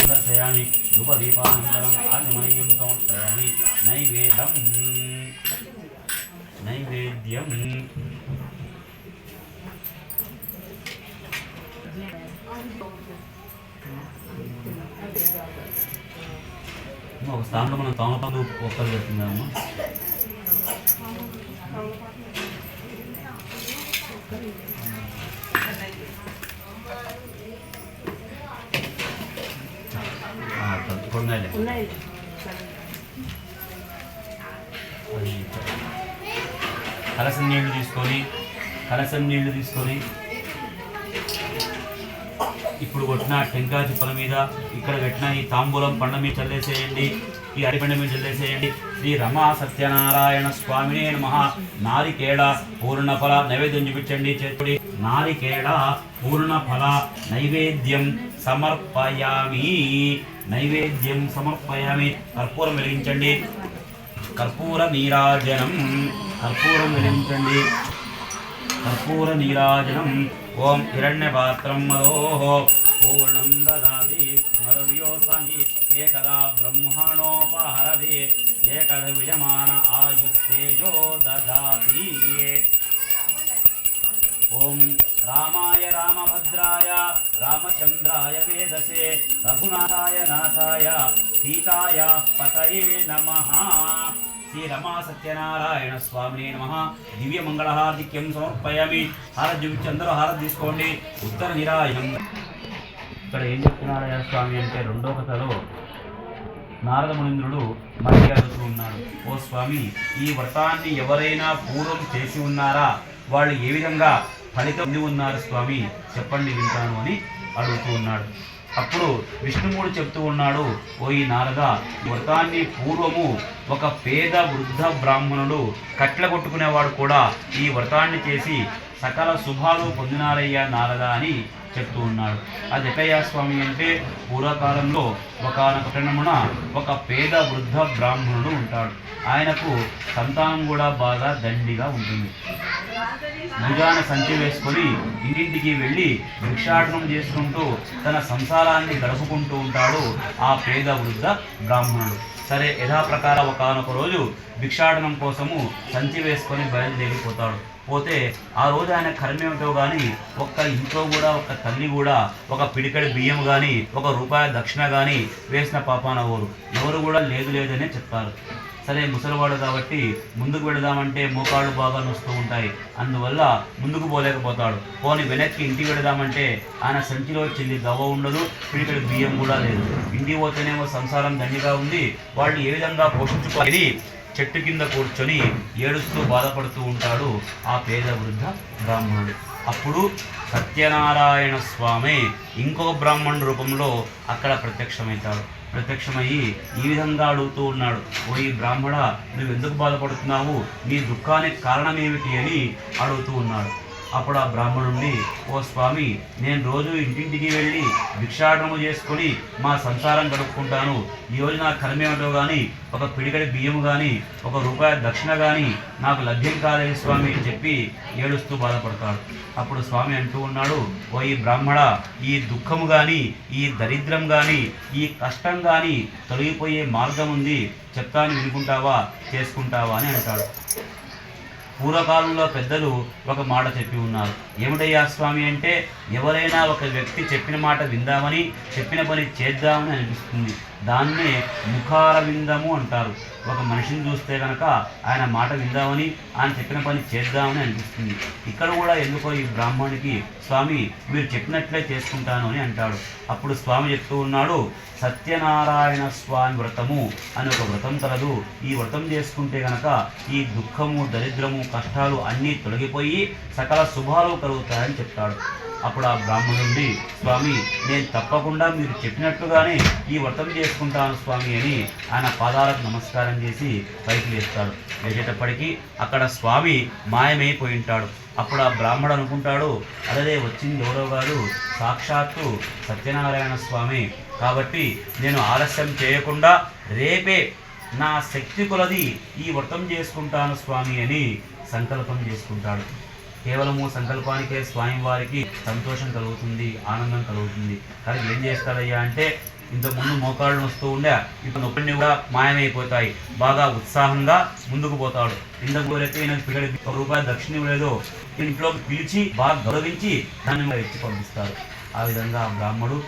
దర్శయామి ధూపదీపానంతరం ఆచమనీయం సమర్పయామి నైవేద్యం నైవేద్యం ఒక స్థానంలో మనం తమలపాకు ఒక్కరు పెట్టిందాము Thank you. అది కలసం నీళ్ళు తీసుకొని కలసం నీళ్ళు తీసుకొని ఇప్పుడు కొట్టిన టెంకాయ చిప్పల మీద ఇక్కడ పెట్టిన ఈ తాంబూలం పండ మీద చల్లేసేయండి ఈ అరిపండ మీద చల్లేసేయండి. శ్రీ రమా సత్యనారాయణ స్వామినే నమ. నారికేళ పూర్ణ ఫల నైవేద్యం చూపించండి చేతుడి నారికేళ పూర్ణ ఫల నైవేద్యం. సమర్పయామి. నైవేద్యం సమర్పయామి. కర్పూరం వెలిగించండి. కర్పూర నీరాజనం. కర్పూరం వెలిగించండి. కర్పూర నీరాజనం. ఓం హిరణ్య పాత్రం మదోః. పూర్ణం దాది మరవ్యోసని ఏకదా బ్రహ్మణోపహరది ఏకద విజమాన ఆయుస్తేజో దదాతి. ఓం రామాయ రామభద్రాయ రామచంద్రాయ వేదసే రఘునాథాయ నాథాయ సీతాయ పతయే నమ. శ్రీ రమా సత్యనారాయణ స్వామి నమ. దివ్య మంగళహార్దిక్యం సమర్పయామి. హారతి చూపించి అందరూ హారతి తీసుకోండి. ఉత్తర నిరాయం ఇక్కడ ఏం చెప్తున్నారాయణ స్వామి అంటే రెండో కథలో నారద మునీంద్రుడు మళ్ళీ అడుగుతూ ఉన్నాడు. ఓ స్వామి ఈ వ్రతాన్ని ఎవరైనా పూర్వం చేసి ఉన్నారా? వాళ్ళు ఏ విధంగా ఫలితం ఉన్నారు స్వామి? చెప్పండి వింటాను అని అడుగుతూ ఉన్నాడు. అప్పుడు విష్ణుమూడు చెప్తూ ఉన్నాడు ఓ ఈ నారద వ్రతాన్ని పూర్వము ఒక పేద వృద్ధ బ్రాహ్మణుడు కట్ల కొట్టుకునేవాడు కూడా ఈ వ్రతాన్ని చేసి సకల శుభాలు పొందినారయ్యా నారద అని చెప్తూ ఉన్నాడు. అది ఎటయ్యా స్వామి అంటే పూర్వకాలంలో ఒకనొక పట్టణమున ఒక పేద వృద్ధ బ్రాహ్మణుడు ఉంటాడు. ఆయనకు సంతానం కూడా బాగా దండిగా ఉంటుంది. భుజాన సంచి వేసుకొని ఇంటింటికి వెళ్ళి భిక్షాటనం చేసుకుంటూ తన సంసారాన్ని గడుపుకుంటూ ఉంటాడు ఆ పేద వృద్ధ బ్రాహ్మణుడు. సరే యథాప్రకార ఒకనొక రోజు భిక్షాటనం కోసము సంచి వేసుకొని బయలుదేరిపోతాడు. పోతే ఆ రోజు ఆయన కర్మేమిటో కానీ ఒక్క ఇంట్లో కూడా ఒక తల్లి కూడా ఒక పిడికడి బియ్యం కానీ ఒక రూపాయి దక్షిణ కానీ వేసిన పాపాన ఊరు ఎవరు కూడా లేదు లేదనే చెప్తారు. సరే ముసలివాడు కాబట్టి ముందుకు వెళదామంటే మోకాళ్ళు బాగా నొస్తూ ఉంటాయి. అందువల్ల ముందుకు పోలేకపోతాడు. పోని వెనక్కి ఇంటికి వెళదామంటే ఆయన సంచిలో చెల్లి దవ్వ ఉండదు పిడికడి బియ్యం కూడా లేదు. ఇంటికి పోతేనేమో సంసారం దండిగా ఉంది. వాళ్ళు ఏ విధంగా పోషించుకోవాలి? చెట్టు కింద కూర్చొని ఏడుస్తూ బాధపడుతూ ఉంటాడు ఆ పేద వృద్ధ బ్రాహ్మణుడు. అప్పుడు సత్యనారాయణ స్వామి ఇంకో బ్రాహ్మణుడు రూపంలో అక్కడ ప్రత్యక్షమవుతాడు. ప్రత్యక్షమయ్యి ఈ విధంగా అడుగుతూ ఉన్నాడు ఓ ఈ బ్రాహ్మణ నువ్వు ఎందుకు బాధపడుతున్నావు? నీ దుఃఖానికి కారణం ఏమిటి అని అడుగుతూ ఉన్నాడు. అప్పుడు ఆ బ్రాహ్మణుడిని ఓ స్వామి నేను రోజు ఇంటింటికి వెళ్ళి భిక్షాటనము చేసుకొని మా సంసారం గడుపుకుంటాను. ఈ రోజు నా కర్మేమిటో కానీ ఒక పిడికడి బియ్యము కానీ ఒక రూపాయి దక్షిణ కానీ నాకు లభ్యం కాలేదు స్వామి అని చెప్పి ఏడుస్తూ బాధపడతాడు. అప్పుడు స్వామి అంటూ ఉన్నాడు ఓ ఈ బ్రాహ్మణ ఈ దుఃఖము కానీ ఈ దరిద్రం కానీ ఈ కష్టం కానీ తొలగిపోయే మార్గం ఉంది చెప్తాను వినుకుంటావా చేసుకుంటావా అని అంటాడు. పూర్వకాలంలో పెద్దలు ఒక మాట చెప్పి ఉన్నారు. ఏమిటయ్యా స్వామి అంటే ఎవరైనా ఒక వ్యక్తి చెప్పిన మాట విందామని చెప్పిన పని చేద్దామని అనిపిస్తుంది. దాన్నే ముఖార విందము అంటారు. ఒక మనిషిని చూస్తే కనుక ఆయన మాట విందామని ఆయన చెప్పిన పని చేద్దామని అనిపిస్తుంది. ఇక్కడ కూడా ఎందుకో ఈ బ్రాహ్మణుడికి స్వామి మీరు చెప్పినట్లే చేసుకుంటాను అని అంటాడు. అప్పుడు స్వామి చెప్తూ ఉన్నాడు సత్యనారాయణ స్వామి వ్రతము అని ఒక వ్రతం కలదు ఈ వ్రతం చేసుకుంటే గనక ఈ దుఃఖము దరిద్రము కష్టాలు అన్నీ తొలగిపోయి సకల శుభాలు కలుగుతాయని చెప్తాడు. అప్పుడు ఆ బ్రాహ్మణుండి స్వామి నేను తప్పకుండా మీరు చెప్పినట్టుగానే ఈ వ్రతం చేసుకుంటాను స్వామి అని ఆయన పాదాలకు నమస్కారం చేసి పైకి లేస్తాడు లేచేటప్పటికీ అక్కడ స్వామి మాయమైపోయి ఉంటాడు. అప్పుడు ఆ బ్రాహ్మడు అనుకుంటాడు అదే వచ్చింది ఎవరో గారు సాక్షాత్తు సత్యనారాయణ స్వామి. కాబట్టి నేను ఆలస్యం చేయకుండా రేపే నా శక్తి కొలది ఈ వ్రతం చేసుకుంటాను స్వామి అని సంకల్పం చేసుకుంటాడు. కేవలము సంకల్పానికే స్వామి వారికి సంతోషం కలుగుతుంది ఆనందం కలుగుతుంది. కానీ ఏం చేస్తాడయ్యా అంటే ఇంతకుముందు మోకాళ్ళు వస్తూ ఉండే ఇప్పుడు నొప్పిని కూడా మాయమైపోతాయి. బాగా ఉత్సాహంగా ముందుకు పోతాడు. ఇంతకు ముందు ఈయన పిల్లడికి ఒక రూపాయి దక్షిణ ఇవ్వలేదు ఇంట్లో పిలిచి బాగా గౌరవించి దాన్ని ఇచ్చి పంపిస్తారు ఆ విధంగా ఆ బ్రాహ్మడు